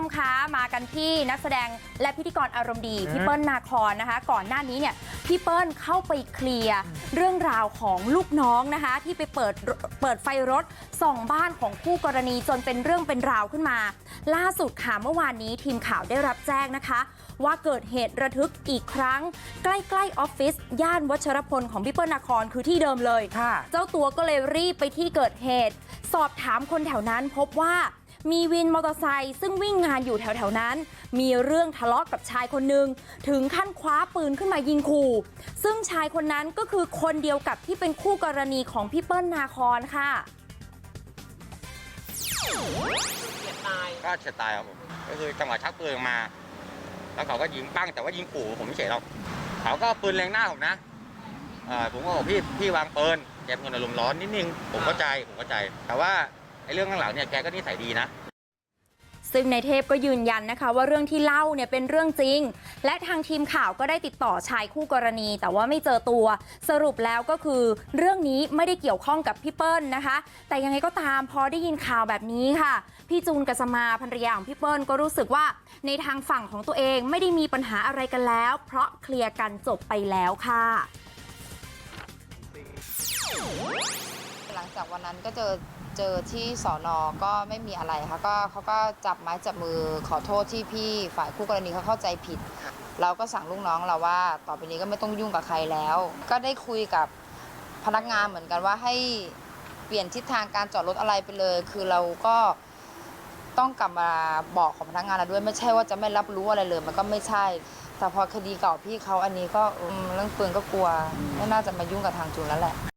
มคะมากันที่นักแสดงและพิธีกรอารมณ์ดีพี่เปิ้ลนาคอนนะคะ ก่อนหน้านี้เนี่ยพี่เปิ้ลเข้าไปเคลียร์เรื่องราวของลูกน้องนะคะ ที่ไปเปิดเปิดไฟรถส่องบ้านของคู่กรณีจนเป็นเรื่องเป็นราวขึ้นมา ล่าสุดค่ะเมื่อวานนี้ทีมข่าวได้รับแจ้งนะคะ ว่าเกิดเหตุระทึกอีกครั้ง ใกล้ๆออฟฟิศย่านวัชรพลของพี่เปิ้ลนาคอนคือที่เดิมเลยค่ะเจ้าตัวก็เลยรีบไปที่เกิดเหตุ สอบถามคนแถวนั้นพบว่า มีวินมอเตอร์ไซค์ซึ่งวิ่งงานอยู่แถวๆนั้น มีเรื่องทะเลาะกับชายคนหนึ่งถึงขั้นคว้าปืนขึ้นมายิงขู่ซึ่งชายคนนั้นก็คือคนเดียวกับที่เป็นคู่กรณีของพี่เปิ้ลนาคอนค่ะก็เฉียดตายครับผมก็คือจังหวะชักปืนมา แล้วเขาก็ยิงปั้งแต่ว่ายิงขู่ผมไม่เฉยหรอกเขาก็ปืนเล็งหน้าผมนะผมก็บอกพี่พี่วางปืนแกเป็นคนอารมณ์ร้อนนิดนึงผมเข้าใจผมเข้าใจ แต่ว่าไอ้เรื่องข้างหลังเนี่ยแกก็นิสัยดีนะ ซึ่งในเทพก็ยืนยันนะคะว่าเรื่องที่เล่าเนี่ยเป็นเรื่องจริง และทางทีมข่าวก็ได้ติดต่อชายคู่กรณี แต่ว่าไม่เจอตัวสรุปแล้วก็คือ เรื่องนี้ไม่ได้เกี่ยวข้องกับพี่เปิ้ลนะคะ แต่ยังไงก็ตามพอได้ยินข่าวแบบนี้ค่ะ พี่จูนกัสมาภรรยาของพี่เปิ้ลก็รู้สึกว่าในทางฝั่งของตัวเองไม่ได้มีปัญหาอะไรกันแล้ว เพราะเคลียร์กันจบไปแล้วค่ะหลังจากวันนั้นก็เจอ เจอที่สอนอก็ไม่มีอะไรค่ะก็เขาก็จับไม้จับมือขอโทษที่พี่ฝ่ายคู่กรณีเขาเข้าใจผิด เราก็สั่งลูกน้องเราว่า ต่อไปนี้ก็ไม่ต้องยุ่งกับใครแล้ว ก็ได้คุยกับพนักงานเหมือนกันว่าให้เปลี่ยนทิศทางการจอดรถอะไรไปเลย คือเราก็ต้องกลับมาบอกของพนักงานเราด้วยไม่ใช่ว่าจะไม่รับรู้อะไรเลย มันก็ไม่ใช่ แต่พอคดีเก่าพี่เขาอันนี้ก็เรื่องปืนก็กลัวไม่น่าจะมายุ่งกับทางจูนแล้วแหละ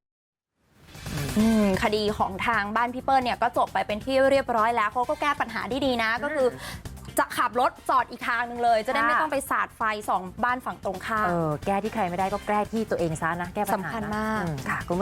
อืมคดีของทางบ้านพี่เปิ้ลเนี่ยก็จบไปเป็นที่เรียบร้อยแล้วเขาก็แก้ปัญหาได้ดีนะ ก็คือจะขับรถจอดอีกทางหนึ่งเลย จะได้ค่ะไม่ต้องไปสาดไฟสองบ้านฝั่งตรงข้ามเออแก้ที่ใครไม่ได้ก็แก้ที่ตัวเองซะนะแก้ปัญหาสำคัญนะมากอืค่ะคุณ